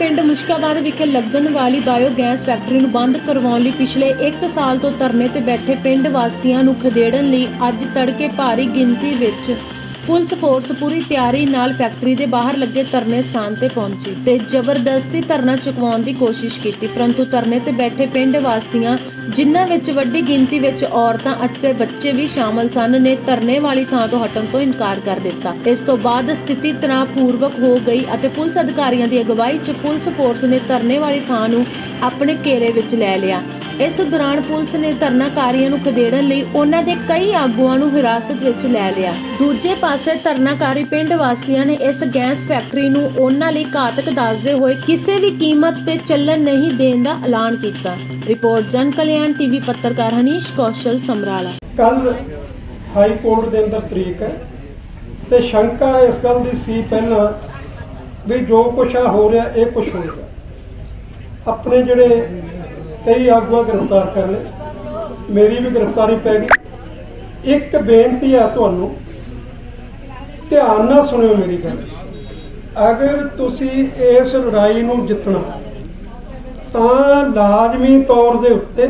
ਪਿੰਡ ਮੁਸ਼ਕਾਬਾਦ ਵਿਖੇ ਲੱਗਣ ਵਾਲੀ ਬਾਇਓਗੈਸ ਫੈਕਟਰੀ ਨੂੰ ਬੰਦ ਕਰਵਾਉਣ ਲਈ ਪਿਛਲੇ 1 ਸਾਲ ਤੋਂ ਧਰਨੇ ਤੇ ਬੈਠੇ ਪਿੰਡ ਵਾਸੀਆਂ ਨੂੰ ਖਦੇੜਨ ਲਈ ਅੱਜ ਤੜਕੇ ਭਾਰੀ ਗਿਣਤੀ ਵਿੱਚ ਪੁਲਿਸ ਫੋਰਸ ਪੂਰੀ ਤਿਆਰੀ ਨਾਲ ਫੈਕਟਰੀ ਦੇ ਬਾਹਰ ਲੱਗੇ ਧਰਨੇ ਸਥਾਨ ਤੇ ਪਹੁੰਚੀ ਤੇ ਜ਼ਬਰਦਸਤੀ ਧਰਨਾ ਚੁਕਵਾਉਣ ਦੀ ਕੋਸ਼ਿਸ਼ ਕੀਤੀ, ਪਰੰਤੂ ਧਰਨੇ ਤੇ ਬੈਠੇ ਪਿੰਡ ਵਾਸੀਆਂ, ਜਿਨ੍ਹਾਂ ਵਿੱਚ ਵੱਡੀ ਗਿਣਤੀ ਵਿੱਚ ਔਰਤਾਂ ਅਤੇ ਬੱਚੇ ਵੀ ਸ਼ਾਮਲ ਸਨ, ਨੇ ਧਰਨੇ ਵਾਲੀ ਥਾਂ ਤੋਂ ਹਟਣ ਤੋਂ ਇਨਕਾਰ ਕਰ ਦਿੱਤਾ। ਇਸ ਤੋਂ ਬਾਅਦ ਸਥਿਤੀ ਤਣਾਅਪੂਰਵਕ ਹੋ ਗਈ ਅਤੇ ਪੁਲਿਸ ਅਧਿਕਾਰੀਆਂ ਦੀ ਅਗਵਾਈ 'ਚ ਪੁਲਿਸ ਫੋਰਸ ਨੇ ਧਰਨੇ ਵਾਲੀ ਥਾਂ ਨੂੰ ਆਪਣੇ ਘੇਰੇ ਵਿੱਚ ਲੈ ਲਿਆ। ਇਸ ਦੌਰਾਨ ਪੁਲਿਸ ਨੇ ਧਰਨਾਕਾਰੀਆਂ ਨੂੰ ਖਦੇੜਨ ਲਈ ਉਹਨਾਂ ਦੇ ਕਈ ਆਗੂਆਂ ਨੂੰ ਹਿਰਾਸਤ ਵਿੱਚ ਲੈ ਲਿਆ। ਦੂਜੇ ਪਾਸੇ ਧਰਨਾਕਾਰੀ ਪਿੰਡ ਵਾਸੀਆਂ ਨੇ ਇਸ ਗੈਸ ਫੈਕਟਰੀ ਨੂੰ ਉਹਨਾਂ ਲਈ ਘਾਤਕ ਦੱਸਦੇ ਹੋਏ ਕਿਸੇ ਵੀ ਕੀਮਤ ਤੇ ਚੱਲਣ ਨਹੀਂ ਦੇਣ ਦਾ ਐਲਾਨ ਕੀਤਾ। ਰਿਪੋਰਟ ਜਨ ਕਲਿਆਣ ਟੀਵੀ ਪੱਤਰਕਾਰ ਹਨੀਸ਼ ਕੌਸ਼ਲ ਸਮਰਾਲਾ। ਕੱਲ ਹਾਈ ਕੋਰਟ ਦੇ ਅੰਦਰ ਤਰੀਕ ਹੈ ਤੇ ਸ਼ੰਕਾ ਇਸ ਗੱਲ ਦੀ ਸੀ ਪਹਿਲਾਂ ਵੀ ਜੋ ਕੁਛ ਆ ਹੋ ਰਿਹਾ, ਇਹ ਕੁਛ ਹੋ ਆਪਣੇ ਜਿਹੜੇ ਕਈ ਆਗੂਆਂ ਗ੍ਰਿਫਤਾਰ ਕਰ ਲਏ। ਮੇਰੀ ਵੀ ਗ੍ਰਿਫਤਾਰੀ ਪੈ ਗਈ। ਇੱਕ ਬੇਨਤੀ ਆ ਤੁਹਾਨੂੰ, ਧਿਆਨ ਨਾਲ ਸੁਣਿਓ ਮੇਰੀ ਗੱਲ। ਅਗਰ ਤੁਸੀਂ ਇਸ ਲੜਾਈ ਨੂੰ ਜਿੱਤਣਾ, ਤਾਂ ਲਾਜ਼ਮੀ ਤੌਰ ਦੇ ਉੱਤੇ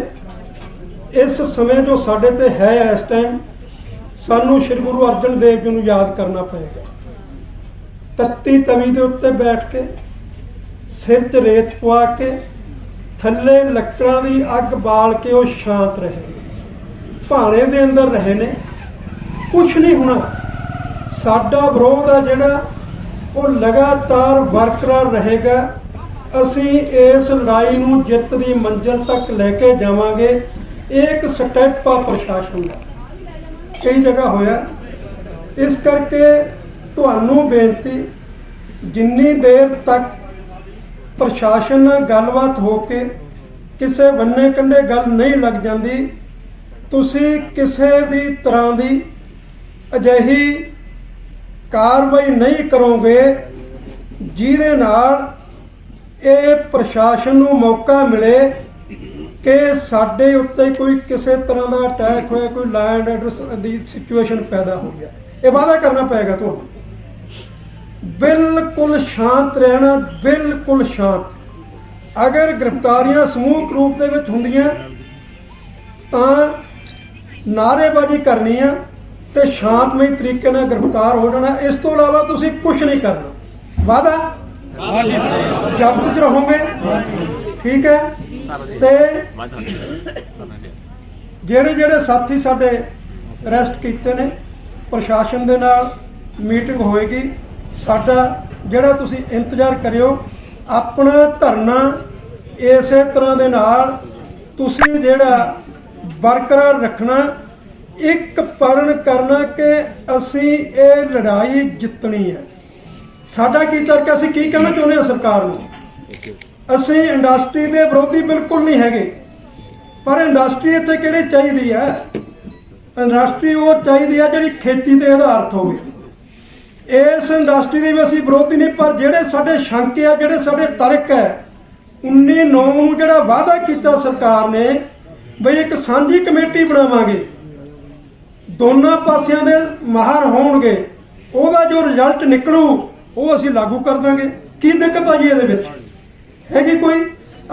ਇਸ ਸਮੇਂ ਜੋ ਸਾਡੇ ਤੇ ਹੈ ਇਸ ਟਾਈਮ ਸਾਨੂੰ ਸ੍ਰੀ ਗੁਰੂ ਅਰਜਨ ਦੇਵ ਜੀ ਨੂੰ ਯਾਦ ਕਰਨਾ ਪਏਗਾ। ਤੱਤੀ ਤਵੀ ਦੇ ਉੱਤੇ ਬੈਠ ਕੇ, ਸਿਰ 'ਚ ਰੇਤ ਪਵਾ ਕੇ ਥੱਲੇ ਲੱਕੜਾਂ ਦੀ ਅੱਗ ਬਾਲ ਕੇ ਉਹ ਸ਼ਾਂਤ ਰਹੇ। ਭਾਣੇ ਦੇ ਅੰਦਰ ਰਹੇ ਨੇ। ਕੁਝ ਨਹੀਂ ਹੋਣਾ। ਸਾਡਾ ਵਿਰੋਧ ਆ ਜਿਹੜਾ ਉਹ ਲਗਾਤਾਰ ਬਰਕਰਾਰ ਰਹੇਗਾ। ਅਸੀਂ ਇਸ ਲੜਾਈ ਨੂੰ ਜਿੱਤ ਦੀ ਮੰਜ਼ਿਲ ਤੱਕ ਲੈ ਕੇ ਜਾਵਾਂਗੇ। ਇਹ ਇੱਕ ਸਟੈਪ ਆ ਪ੍ਰਸ਼ਾਸਨ ਦਾ। ਕਈ ਜਗ੍ਹਾ ਹੋਇਆ। ਇਸ ਕਰਕੇ ਤੁਹਾਨੂੰ ਬੇਨਤੀ, ਜਿੰਨੀ ਦੇਰ ਤੱਕ ਪ੍ਰਸ਼ਾਸਨ ਨਾਲ ਗੱਲਬਾਤ ਹੋ ਕੇ ਕਿਸੇ ਬੰਨੇ ਕੰਡੇ ਗੱਲ ਨਹੀਂ ਲੱਗ ਜਾਂਦੀ, ਤੁਸੀਂ ਕਿਸੇ ਵੀ ਤਰ੍ਹਾਂ ਦੀ ਅਜਿਹੀ ਕਾਰਵਾਈ ਨਹੀਂ ਕਰੋਗੇ, ਜਿਹਦੇ ਨਾਲ ਇਹ ਪ੍ਰਸ਼ਾਸਨ ਨੂੰ ਮੌਕਾ ਮਿਲੇ ਕਿ ਸਾਡੇ ਉੱਤੇ ਕੋਈ ਕਿਸੇ ਤਰ੍ਹਾਂ ਦਾ ਅਟੈਕ ਹੋਇਆ, ਕੋਈ ਲੈਂਡ ਐਡਰੈਸ ਦੀ ਸਿਚੁਏਸ਼ਨ ਪੈਦਾ ਹੋ ਗਿਆ। ਇਹ ਵਾਅਦਾ ਕਰਨਾ ਪਏਗਾ ਤੁਹਾਨੂੰ। ਬਿਲਕੁਲ ਸ਼ਾਂਤ ਰਹਿਣਾ ਬਿਲਕੁਲ ਸ਼ਾਂਤ। ਅਗਰ ਗ੍ਰਿਫਤਾਰੀਆਂ ਸਮੂਹਕ ਰੂਪ ਦੇ ਵਿੱਚ ਹੁੰਦੀਆਂ ਤਾਂ ਨਾਅਰੇਬਾਜ਼ੀ ਕਰਨੀ ਆ ਤੇ ਸ਼ਾਂਤਮਈ ਤਰੀਕੇ ਨਾਲ ਗ੍ਰਿਫਤਾਰ ਹੋ ਜਾਣਾ। ਇਸ ਤੋਂ ਇਲਾਵਾ ਤੁਸੀਂ ਕੁਝ ਨਹੀਂ ਕਰਨਾ। ਵਾਦਾ ਜਬਤ ਚ ਰਹੋਗੇ। ਠੀਕ ਹੈ? ਤੇ ਜਿਹੜੇ ਜਿਹੜੇ ਸਾਥੀ ਸਾਡੇ ਅਰੈਸਟ ਕੀਤੇ ਨੇ ਪ੍ਰਸ਼ਾਸਨ ਦੇ ਨਾਲ ਮੀਟਿੰਗ ਹੋਏਗੀ। ਸਾਡਾ ਜਿਹੜਾ ਤੁਸੀਂ ਇੰਤਜ਼ਾਰ ਕਰਿਓ, ਆਪਣਾ ਧਰਨਾ ਇਸੇ ਤਰ੍ਹਾਂ ਦੇ ਨਾਲ ਤੁਸੀਂ ਜਿਹੜਾ ਬਰਕਰਾਰ ਰੱਖਣਾ, ਇੱਕ ਪੜਨ ਕਰਨਾ ਕਿ ਅਸੀਂ ਇਹ ਲੜਾਈ ਜਿੱਤਣੀ ਹੈ। ਸਾਡਾ ਕੀ ਤਰਕ ਅਸੀਂ ਕੀ ਕਹਿਣਾ ਚਾਹੁੰਦੇ ਹਾਂ ਸਰਕਾਰ ਨੂੰ? ਅਸੀਂ ਇੰਡਸਟਰੀ ਦੇ ਵਿਰੋਧੀ ਬਿਲਕੁਲ ਨਹੀਂ ਹੈਗੇ। ਪਰ ਇੰਡਸਟਰੀ ਇੱਥੇ ਕਿਹੜੀ ਚਾਹੀਦੀ ਹੈ? ਇੰਡਸਟਰੀ ਉਹ ਚਾਹੀਦੀ ਹੈ ਜਿਹੜੀ ਖੇਤੀ ਤੇ ਆਧਾਰਿਤ ਹੋਵੇ। ਇਸ ਇੰਡਸਟਰੀ ਦੇ ਵੀ ਅਸੀਂ ਵਿਰੋਧੀ ਨਹੀਂ, ਪਰ ਜਿਹੜੇ ਸਾਡੇ ਸ਼ੰਕੇ ਆ, ਜਿਹੜੇ ਸਾਡੇ ਤਰਕ ਹੈ 19 ਨੌ ਨੂੰ ਜਿਹੜਾ ਵਾਅਦਾ ਕੀਤਾ ਸਰਕਾਰ ਨੇ, ਬਈ ਇੱਕ ਸਾਂਝੀ ਕਮੇਟੀ ਬਣਾਵਾਂਗੇ, ਦੋਨਾਂ ਪਾਸਿਆਂ ਦੇ ਮਾਹਰ ਹੋਣਗੇ, ਉਹਦਾ ਜੋ ਰਿਜ਼ਲਟ ਨਿਕਲੂ, ਉਹ ਅਸੀਂ ਲਾਗੂ ਕਰ ਦਾਂਗੇ। ਕੀ ਦਿੱਕਤ ਆ ਜੀ ਇਹਦੇ ਵਿੱਚ? ਹੈਗੀ ਕੋਈ?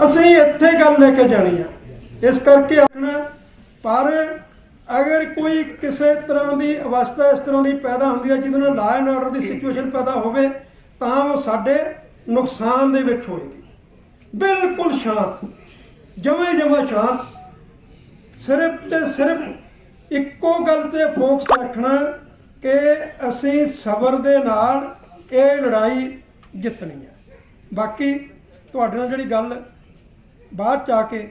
ਅਸੀਂ ਇੱਥੇ ਗੱਲ ਲੈ ਕੇ ਜਾਣੀ ਆ। ਇਸ ਕਰਕੇ ਆਖਣਾ, ਪਰ ਅਗਰ ਕੋਈ ਕਿਸੇ ਤਰ੍ਹਾਂ ਦੀ ਅਵਸਥਾ ਇਸ ਤਰ੍ਹਾਂ ਦੀ ਪੈਦਾ ਹੁੰਦੀ ਹੈ ਜਿਹਦੇ ਨਾਲ ਲਾਅ ਐਂਡ ਆਰਡਰ ਦੀ ਸਿਚੁਏਸ਼ਨ ਪੈਦਾ ਹੋਵੇ ਤਾਂ ਉਹ ਸਾਡੇ ਨੁਕਸਾਨ ਦੇ ਵਿੱਚ ਹੋਏਗੀ। ਬਿਲਕੁਲ ਸ਼ਾਂਤ। ਜਮੇ ਜਮਾ ਸ਼ਾਂਤ। ਸਿਰਫ ਤੇ ਸਿਰਫ ਇੱਕੋ ਗੱਲ ਤੇ ਫੋਕਸ ਰੱਖਣਾ ਕਿ ਅਸੀਂ ਸਬਰ ਦੇ ਨਾਲ ਇਹ ਲੜਾਈ ਜਿੱਤਣੀ ਹੈ। ਬਾਕੀ ਤੁਹਾਡੇ ਨਾਲ ਜਿਹੜੀ ਗੱਲ ਬਾਅਦ ਚ ਆ ਕੇ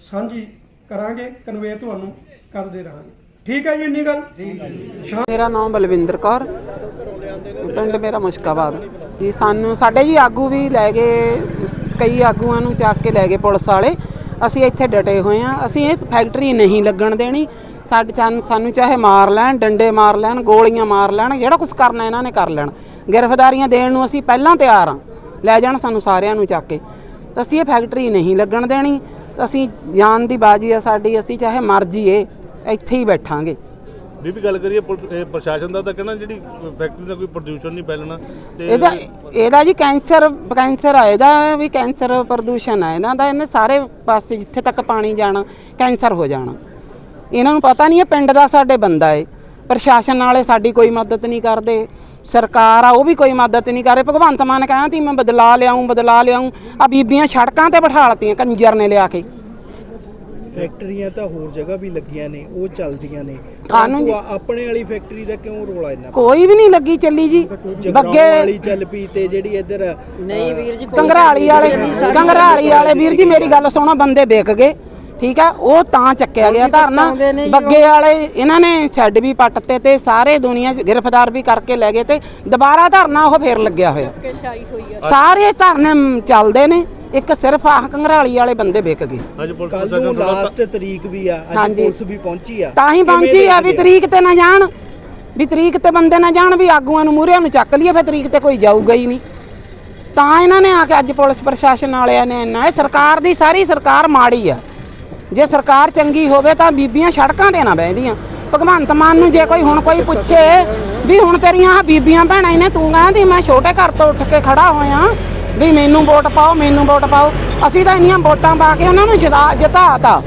ਸਾਂਝੀ ਕਰਾਂਗੇ ਕਨਵੇ ਤੁਹਾਨੂੰ ਕਰਦੇ ਰਹਾਂਗੇ। ਠੀਕ ਹੈ ਜੀ ਇੰਨੀ ਗੱਲ? ਮੇਰਾ ਨਾਮ ਬਲਵਿੰਦਰ ਕੌਰ। ਪਿੰਡ ਮੇਰਾ ਮੁਸ਼ਕਾਬਾਦ। ਜੀ ਸਾਨੂੰ ਸਾਡੇ ਜੀ ਆਗੂ ਵੀ ਲੈ ਗਏ ਕਈ ਆਗੂਆਂ ਨੂੰ ਚੱਕ ਕੇ ਲੈ ਗਏ ਪੁਲਿਸ ਵਾਲੇ। ਅਸੀਂ ਇੱਥੇ ਡਟੇ ਹੋਏ ਆ ਅਸੀਂ ਇਹ ਫੈਕਟਰੀ ਨਹੀਂ ਲੱਗਣ ਦੇਣੀ। ਸਾਡੇ ਸਾਨੂੰ- ਸਾਨੂੰ ਚਾਹੇ ਮਾਰ ਲੈਣ ਡੰਡੇ ਮਾਰ ਲੈਣ ਗੋਲੀਆਂ ਮਾਰ ਲੈਣ ਜਿਹੜਾ ਕੁਝ ਕਰਨਾ ਇਹਨਾਂ ਨੇ ਕਰ ਲੈਣ। ਗ੍ਰਿਫਤਾਰੀਆਂ ਦੇਣ ਨੂੰ ਅਸੀਂ ਪਹਿਲਾਂ ਤਿਆਰ ਆ ਲੈ ਜਾਣ ਸਾਨੂੰ ਸਾਰਿਆਂ ਨੂੰ ਚੱਕ ਕੇ। ਤਾਂ ਅਸੀਂ ਇਹ ਫੈਕਟਰੀ ਨਹੀਂ ਲੱਗਣ ਦੇਣੀ। ਅਸੀਂ ਜਾਨ ਦੀ ਬਾਜੀ ਆ ਸਾਡੀ। ਅਸੀਂ ਚਾਹੇ ਮਰ ਜੀਏ ਇੱਥੇ ਹੀ ਬੈਠਾਂਗੇ। ਬੀਬੀ ਗੱਲ ਕਰੀਏ ਇਹ ਪ੍ਰਸ਼ਾਸਨ ਦਾ ਤਾਂ ਕਹਿਣਾ ਜਿਹੜੀ ਫੈਕਟਰੀ ਦਾ ਕੋਈ ਪ੍ਰਦੂਸ਼ਣ ਨਹੀਂ ਫੈਲਣਾ ਤੇ ਇਹਦਾ ਇਹਦਾ ਜੀ ਕੈਂਸਰ ਕੈਂਸਰ ਆ ਇਹਦਾ ਵੀ ਕੈਂਸਰ ਪ੍ਰਦੂਸ਼ਣ ਆ। ਇਹਨਾਂ ਦਾ ਇਹਨੇ ਸਾਰੇ ਪਾਸੇ ਜਿੱਥੇ ਤੱਕ ਪਾਣੀ ਜਾਣਾ ਕੈਂਸਰ ਹੋ ਜਾਣਾ। ਇਹਨਾਂ ਨੂੰ ਪਤਾ ਨਹੀਂ ਇਹ ਪਿੰਡ ਦਾ ਸਾਡੇ ਬੰਦਾ ਏ। ਪ੍ਰਸ਼ਾਸਨ ਵਾਲੇ ਸਾਡੀ ਕੋਈ ਮਦਦ ਨਹੀਂ ਕਰਦੇ। ਸਰਕਾਰ ਆ ਉਹ ਵੀ ਕੋਈ ਮਦਦ ਨਹੀਂ ਕਰ ਭਗਵੰਤ ਮਾਨ ਕਹਿੰਦਾ ਤੀ ਮੈਂ ਬਦਲਾ ਲਿਆਉਂ ਬਦਲਾ ਲਿਆਉਂ ਆ ਬੀਬੀਆਂ ਸੜਕਾਂ ਤੇ ਬਿਠਾ ਲਤੀਆਂ ਕੰਜਰ ਨੇ ਲਿਆ ਕੇ। ਫੈਕਟਰੀਆਂ ਤਾਂ ਹੋਰ ਜਗ੍ਹਾ ਵੀ ਲੱਗੀਆਂ ਨੇ ਉਹ ਚੱਲਦੀਆਂ ਨੇ। ਕਾਨੂੰ ਜੀ- ਆਪਣੇ ਵਾਲੀ ਫੈਕਟਰੀ ਦਾ ਕਿਉਂ ਰੋਲਾ ਇੰਨਾ ਕੋਈ ਵੀ ਨਹੀਂ ਲੱਗੀ ਚੱਲੀ ਜੀ। ਜਗਰਾਉਂ ਬੱਗੇ ਵਾਲੀ ਚੱਲ ਪਈ ਤੇ ਜਿਹੜੀ ਇੱਧਰ ਨਹੀਂ ਵੀਰ ਜੀ ਕੰਗਰਾਲੀ ਵਾਲੇ ਕੰਗਰਾਲੀ ਵਾਲੇ ਵੀਰ ਜੀ ਮੇਰੀ ਗੱਲ ਸੁਣੋ ਬੰਦੇ ਵਿਕ ਗਏ ਠੀਕ ਆ? ਉਹ ਤਾਂ ਚੱਕਿਆ ਗਿਆ ਧਰਨਾ। ਪਛਤਾਉਂਦੇ ਨੇ ਜੀ ਬੱਗੇ ਵਾਲੇ ਇਹਨਾਂ ਨੇ ਸ਼ੈੱਡ ਵੀ ਪੱਟਤੇ ਤੇ ਸਾਰੇ ਦੁਨੀਆ 'ਚ ਗ੍ਰਿਫਤਾਰ ਵੀ ਕਰਕੇ ਲੈ ਗਏ ਤੇ ਦੁਬਾਰਾ ਧਰਨਾ ਉਹ ਫੇਰ ਲੱਗਿਆ ਹੋਇਆ। ਸਾਰੇ ਧਰਨੇ ਮ, ਚੱਲਦੇ ਨੇ। ਇੱਕ ਸਿਰਫ ਆਹ ਕੰਗਰਾਲੀ ਵਾਲੇ ਬੰਦੇ ਵਿਕ ਗਏ। ਅੱਜ ਪੁਲਿਸ ਕੱਲ ਨੂੰ ਲਾਸਟ ਤਰੀਕ ਵੀ ਆ ਅੱਜ ਹਾਂਜੀ। ਪੁਲਿਸ ਵੀ ਪਹੁੰਚੀ ਆ। ਤਾਂ ਹੀ ਪਹੁੰਚੀ ਆ ਵੀ ਤਰੀਕ ਤੇ ਨਾ ਜਾਣ ਵੀ ਤਰੀਕ ਤੇ ਬੰਦੇ ਨਾ ਜਾਣ ਵੀ ਆਗੂਆਂ ਨੂੰ ਮੂਹਰਿਆਂ ਨੂੰ ਚੱਕ ਲਈਏ ਫਿਰ ਤਰੀਕ ਤੇ ਕੋਈ ਜਾਊਗਾ ਹੀ ਨਹੀਂ। ਤਾਂ ਇਹਨਾਂ ਨੇ ਆ ਕੇ ਅੱਜ ਪੁਲਿਸ ਪ੍ਰਸ਼ਾਸਨ ਵਾਲਿਆਂ ਨੇ ਇੰਨਾ ਇਹ ਸਰਕਾਰ ਦੀ ਸਾਰੀ ਸਰਕਾਰ ਮਾੜੀ ਆ। ਜੇ ਸਰਕਾਰ ਚੰਗੀ ਹੋਵੇ ਤਾਂ ਬੀਬੀਆਂ ਸੜਕਾਂ ਤੇ ਨਾ ਬਹਿੰਦੀਆਂ। ਭਗਵੰਤ ਮਾਨ ਨੂੰ ਜੇ ਕੋਈ ਹੁਣ ਕੋਈ ਪੁੱਛੇ ਵੀ ਹੁਣ ਤੇਰੀਆਂ ਆਹ ਬੀਬੀਆਂ ਭੈਣਾਂ ਨੇ ਤੂੰ ਕਹਿੰਦੀ ਮੈਂ ਛੋਟੇ ਘਰ ਤੋਂ ਉੱਠ ਕੇ ਖੜਾ ਹੋਇਆ ਵੀ ਮੈਨੂੰ ਵੋਟ ਪਾਓ ਮੈਨੂੰ ਵੋਟ ਪਾਓ। ਅਸੀਂ ਤਾਂ ਇੰਨੀਆਂ ਵੋਟਾਂ ਪਾ ਕੇ ਉਹਨਾਂ ਨੂੰ ਜਿਤਾ ਜਿਤਾਤਾ।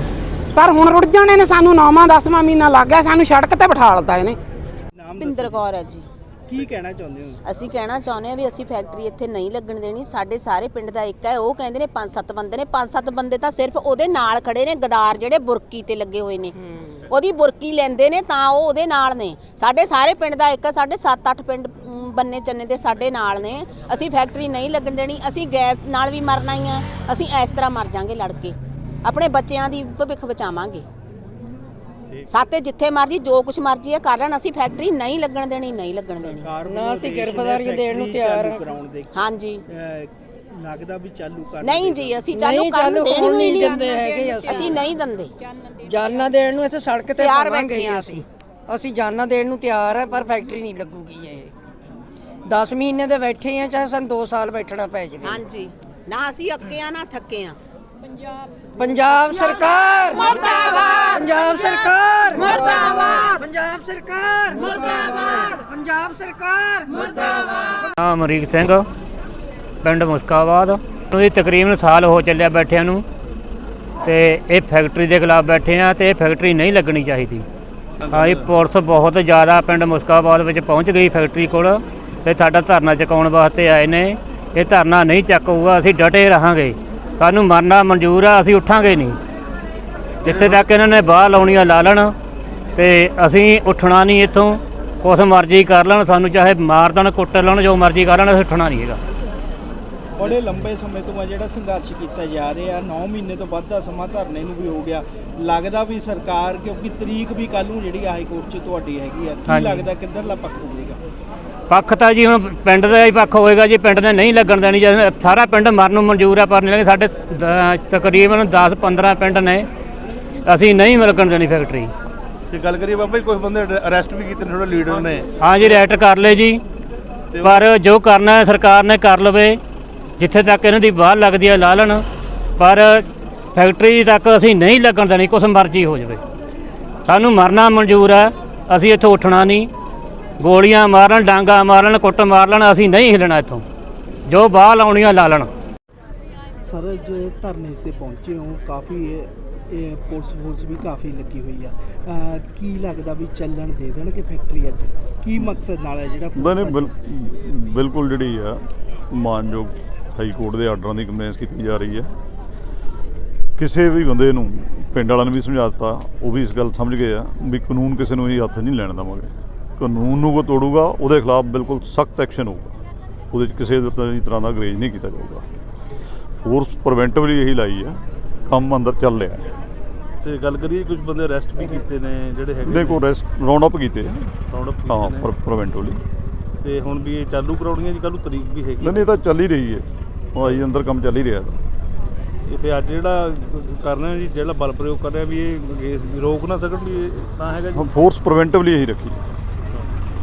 ਪਰ ਹੁਣ ਰੁੜ ਜਾਣੇ ਨੇ ਸਾਨੂੰ ਨੌਵਾਂ 10ਵਾਂ ਮਹੀਨਾ ਲੱਗ ਗਿਆ ਸਾਨੂੰ ਸੜਕ ਤੇ ਬਿਠਾ ਲਤਾ ਇਹਨੇ ਭਿੰਦਰ ਕੌਰ ਹੈ ਜੀ। ਕੀ ਕਹਿਣਾ ਚਾਹੁੰਦੇ ਹੋ? ਅਸੀਂ ਕਹਿਣਾ ਚਾਹੁੰਦੇ ਹਾਂ ਵੀ ਅਸੀਂ ਫੈਕਟਰੀ ਇੱਥੇ ਨਹੀਂ ਲੱਗਣ ਦੇਣੀ। ਸਾਡੇ ਸਾਰੇ ਪਿੰਡ ਦਾ ਇੱਕ ਹੈ ਉਹ ਕਹਿੰਦੇ ਨੇ ਪੰਜ ਸੱਤ ਬੰਦੇ ਨੇ। ਪੰਜ ਸੱਤ ਬੰਦੇ ਤਾਂ ਸਿਰਫ ਉਹਦੇ ਨਾਲ ਖੜੇ ਨੇ ਗਦਾਰ ਜਿਹੜੇ ਬੁਰਕੀ ਤੇ ਲੱਗੇ ਹੋਏ ਨੇ। ਉਹਦੀ ਬੁਰਕੀ ਲੈਂਦੇ ਨੇ ਤਾਂ ਉਹ ਉਹਦੇ ਨਾਲ ਨੇ। ਸਾਡੇ ਸਾਰੇ ਪਿੰਡ ਦਾ ਇੱਕ ਹੈ ਸਾਡੇ 7-8 ਪਿੰਡ ਬੰਨੇ ਚੰਨੇ ਦੇ ਸਾਡੇ ਨਾਲ ਨੇ। ਅਸੀਂ ਫੈਕਟਰੀ ਨਹੀਂ ਲੱਗਣ ਦੇਣੀ ਅਸੀਂ ਗੈਸ ਨਾਲ ਵੀ ਮਰਨਾ ਹੀ। ਆ ਅਸੀਂ ਇਸ ਤਰ੍ਹਾਂ ਮਰ ਜਾਾਂਗੇ ਲੜ ਕੇ ਆਪਣੇ ਬੱਚਿਆਂ ਦੀ ਭਵਿੱਖ ਬਚਾਵਾਂਗੇ। ਸਾਤੇ ਜਿੱਥੇ ਮਰਜ਼ੀ ਜੋ ਕੁਛ ਮਰਜ਼ੀ ਹੈ ਕਰ ਲੈਣ ਅਸੀਂ ਫੈਕਟਰੀ ਨਹੀਂ ਲੱਗਣ ਦੇਣੀ ਨਹੀਂ ਲੱਗਣ ਦੇਣੀ। ਨਾ ਅਸੀਂ ਗ੍ਰਿਫਤਾਰੀਆਂ ਦੇਣ ਨੂੰ ਤਿਆਰ ਹਾਂਜੀ। ਲੱਗਦਾ ਵੀ ਚਾਲੂ ਕਰ ਨਹੀਂ ਜੀ ਅਸੀਂ ਚਾਲੂ ਕਰਨ ਦੇਣ ਨੂੰ ਨਹੀਂ ਦਿੰਦੇ ਹੈਗੇ ਅਸੀਂ। ਨਹੀਂ ਦਿੰਦੇ। ਜਾਨਾਂ ਦੇਣ ਨੂੰ ਇੱਥੇ ਸੜਕ ਤੇ ਤਿਆਰ ਪਾਵਾਂਗੇ ਬੈਠੇ ਹਾਂ ਅਸੀਂ। ਅਸੀਂ ਜਾਨਾਂ ਦੇਣ ਨੂੰ ਤਿਆਰ ਹੈ ਪਰ ਫੈਕਟਰੀ ਨਹੀਂ ਲੱਗੂਗੀ ਇਹ। 10 ਮਹੀਨੇ ਦੇ ਬੈਠੇ ਆ ਚਾਹੇ ਸਾਨੂੰ 2 ਸਾਲ ਬੈਠਣਾ ਪੈ ਜਾਵੇ। ਹਾਂਜੀ। ਨਾ ਅਸੀਂ ਅੱਕੇ ਆ ਨਾ ਥੱਕੇ ਆ। ਪੰਜਾਬ ਸਰਕਾਰ! ਮਰਦਾਬਾਦ! ਪੰਜਾਬ ਸਰਕਾਰ! ਮਰਦਾਬਾਦ! ਪੰਜਾਬ ਸਰਕਾਰ! ਮਰਦਾਬਾਦ! ਪੰਜਾਬ ਸਰਕਾਰ! ਮਰਦਾਬਾਦ! ਨਾਮ ਅਮਰੀਕ ਸਿੰਘ ਪਿੰਡ ਮੁਸਕਾਬਾਦ। ਨੂੰ ਇਹ ਤਕਰੀਬਨ ਸਾਲ ਹੋ ਚੱਲਿਆ ਬੈਠਿਆਂ ਨੂੰ। ਤੇ ਇਹ ਫੈਕਟਰੀ ਦੇ ਖਿਲਾਫ ਬੈਠੇ ਆ ਤੇ ਇਹ ਫੈਕਟਰੀ ਨਹੀਂ ਲੱਗਣੀ ਚਾਹੀਦੀ। ਹਾਂ ਇਹ ਪੁਲਿਸ ਬਹੁਤ ਜ਼ਿਆਦਾ ਪਿੰਡ ਮੁਸਕਾਬਾਦ ਵਿੱਚ ਪਹੁੰਚ ਗਈ ਫੈਕਟਰੀ ਕੋਲ। ਤੇ ਸਾਡਾ ਧਰਨਾ ਚੁਕਾਉਣ ਵਾਸਤੇ ਆਏ ਨੇ। ਇਹ ਧਰਨਾ ਨਹੀਂ ਚੱਕੂਗਾ ਅਸੀਂ ਡਟੇ ਰਹਾਂਗੇ। ਸਾਨੂੰ ਮਰਨਾ ਮਨਜ਼ੂਰ ਆ ਅਸੀਂ ਉੱਠਾਂਗੇ ਨਹੀਂ। ਜਿੱਥੇ ਤੱਕ ਇਹਨਾਂ ਨੇ ਬਾਹ ਲਾਉਣੀਆਂ ਲਾ ਲੈਣ ਤੇ ਅਸੀਂ ਉੱਠਣਾ ਨਹੀਂ ਇੱਥੋਂ। ਕੁਛ ਮਰਜ਼ੀ ਕਰ ਲੈਣ ਸਾਨੂੰ ਚਾਹੇ ਮਾਰ ਦੇਣ ਕੁੱਟ ਲੈਣ ਜੋ ਮਰਜ਼ੀ ਕਰ ਲੈਣ ਅਸੀਂ ਉੱਠਣਾ ਨਹੀਂ ਹੈਗਾ। ਬੜੇ ਲੰਬੇ ਸਮੇਂ ਤੋਂ ਆ ਜਿਹੜਾ ਸੰਘਰਸ਼ ਕੀਤਾ ਜਾ ਰਿਹਾ 9 ਮਹੀਨੇ ਤੋਂ ਵੱਧ ਦਾ ਸਮਾਂ ਧਰਨੇ ਨੂੰ ਵੀ ਹੋ ਗਿਆ। ਲੱਗਦਾ ਵੀ ਸਰਕਾਰ ਕਿਉਂਕਿ ਤਰੀਕ ਵੀ ਕੱਲ ਨੂੰ ਜਿਹੜੀ ਹਾਈ ਕੋਰਟ 'ਚ ਤੁਹਾਡੀ ਹੈਗੀ ਆ ਕੀ। ਲੱਗਦਾ ਕਿੱਧਰਲਾ ਪੱਖ ਹੋਵੇਗਾ? ਪੱਖ ਤਾਂ ਜੀ ਹੁਣ ਪਿੰਡ ਦਾ ਹੀ ਪੱਖ ਹੋਏਗਾ ਜੀ ਪਿੰਡ ਨੇ ਨਹੀਂ ਲੱਗਣ ਦੇਣੀ ਜੇ ਸਾਰਾ ਪਿੰਡ ਮਰਨ ਨੂੰ ਮਨਜ਼ੂਰ ਆ ਪਰ ਨਹੀਂ ਲੱਗੇ ਸਾਡੇ ਤਕਰੀਬਨ 10 15 ਪਿੰਡ ਨੇ ਅਸੀਂ ਨਹੀਂ ਲੱਗਣ ਦੇਣੀ ਫੈਕਟਰੀ। ਤੇ ਗੱਲ ਕਰੀਏ ਬਾਬਾ ਜੀ ਕੁਝ ਬੰਦੇ ਅਰੈਸਟ ਵੀ ਕੀਤੇ ਨੇ ਥੋੜਾ ਲੀਡਰ ਨੇ। ਹਾਂ ਜੀ ਰੈਟ ਕਰ ਲਏ ਜੀ ਪਰ ਜੋ ਕਰਨਾ ਹੈ ਸਰਕਾਰ ਨੇ ਕਰ ਲਵੇ ਜਿੱਥੇ ਤੱਕ ਇਹਨਾਂ ਦੀ ਬਾਹਰ ਲੱਗਦੀ ਹੈ ਲਾ ਲੈਣ ਪਰ ਫੈਕਟਰੀ ਤੱਕ ਅਸੀਂ ਨਹੀਂ ਲੱਗਣ ਦੇਣੀ ਕੁਛ ਮਰਜ਼ੀ ਹੋ ਜਾਵੇ। ਸਾਨੂੰ ਮਰਨਾ ਮਨਜ਼ੂਰ ਹੈ ਅਸੀਂ ਇੱਥੋਂ ਉੱਠਣਾ ਨਹੀਂ। ਗੋਲੀਆਂ ਮਾਰਨ ਡਾਂਗਾ ਮਾਰਨ ਕੁੱਟ ਮਾਰ ਲੈਣ ਅਸੀਂ ਨਹੀਂ ਹਿੱਲਣਾ ਇੱਥੋਂ। ਜੋ ਬਾਹ ਲਾਉਣੀਆਂ ਲਾ ਲੈਣ। ਸਰ ਜੇ ਧਰਨੇ ਤੇ ਪਹੁੰਚੇ ਹੋ ਕਾਫੀ ਇਹ- ਇਹ ਪੁਲਿਸ ਫੋਰਸ ਵੀ ਕਾਫੀ ਲੱਗੀ ਹੋਈ ਆ। ਅਹ ਕੀ ਲੱਗਦਾ ਵੀ ਚੱਲਣ ਦੇ ਦੇਣਗੇ ਫੈਕਟਰੀ ਅੱਜ? ਕੀ ਮਕਸਦ ਨਾਲ ਹੈ ਜਿਹੜਾ ਨਹੀਂ ਨਹੀਂ ਬਿਲ- ਬਿਲਕੁਲ ਜਿਹੜੀ ਆ ਮਾਨਯੋਗ ਹਾਈ ਕੋਰਟ ਦੇ ਆਰਡਰਾਂ ਦੀ ਕੰਪਲੇਂਸ ਕੀਤੀ ਜਾ ਰਹੀ ਹੈ ਕਿਸੇ ਵੀ ਬੰਦੇ ਨੂੰ ਪਿੰਡ ਵਾਲਿਆਂ ਨੇ ਵੀ ਸਮਝਾ ਦਿੱਤਾ ਉਹ ਵੀ ਇਸ ਗੱਲ ਸਮਝ ਗਏ ਆ ਵੀ ਕਾਨੂੰਨ ਕਿਸੇ ਨੂੰ ਹੀ ਹੱਥ ਨਹੀਂ ਲੈਣ ਦੇਵਾਂਗੇ। ਕਾਨੂੰਨ ਨੂੰ ਕੋ ਤੋੜੂਗਾ ਉਹਦੇ ਖਿਲਾਫ ਬਿਲਕੁਲ ਸਖਤ ਐਕਸ਼ਨ ਹੋਊਗਾ। ਉਹਦੇ 'ਚ ਕਿਸੇ ਤਰ੍ਹਾਂ ਦੀ ਗਰੇਜ ਨਹੀਂ ਕੀਤਾ ਜਾਊਗਾ। ਫੋਰਸ ਪ੍ਰੀਵੈਂਟਿਵਲੀ ਇਹੀ ਲਾਈ ਹੈ ਕੰਮ ਅੰਦਰ ਚੱਲ ਰਿਹਾ ਹੈ। ਤੇ ਗੱਲ ਕਰੀਏ ਕੁਝ ਬੰਦੇ ਅਰੈਸਟ ਵੀ ਕੀਤੇ ਨੇ ਜਿਹੜੇ ਹੈਗੇ ਦੇਖੋ ਰੈਸਟ ਰਾਉਂਡ ਅਪ ਕੀਤੇ। ਰਾਉਂਡ ਅਪ ਹਾਂ ਪ੍ਰੀਵੈਂਟਿਵਲੀ ਤੇ ਹੁਣ ਵੀ ਇਹ ਚਾਲੂ ਕਰਾਉਣੀਆਂ ਜੀ? ਕੱਲ ਨੂੰ ਤਰੀਕ ਵੀ ਹੈਗੀ। ਨਹੀਂ ਇਹ ਤਾਂ ਚੱਲ ਹੀ ਰਹੀ ਹੈ। ਉਹ ਆਈ ਅੰਦਰ ਕੰਮ ਚੱਲ ਹੀ ਰਿਹਾ ਇਹ ਫਿਰ ਅੱਜ ਜਿਹੜਾ ਕਰਨਾ ਜੀ ਜਿਹੜਾ ਬਲ ਪ੍ਰਯੋਗ ਕਰ ਰਿਹਾ ਵੀ ਇਹ ਰੋਕ ਨਾ ਸਕਣ ਵੀ ਤਾਂ ਹੈਗਾ ਜੀ। ਹੁਣ ਫੋਰਸ ਪ੍ਰੀਵੈਂਟਿਵਲੀ ਇਹੀ ਰੱਖੀ।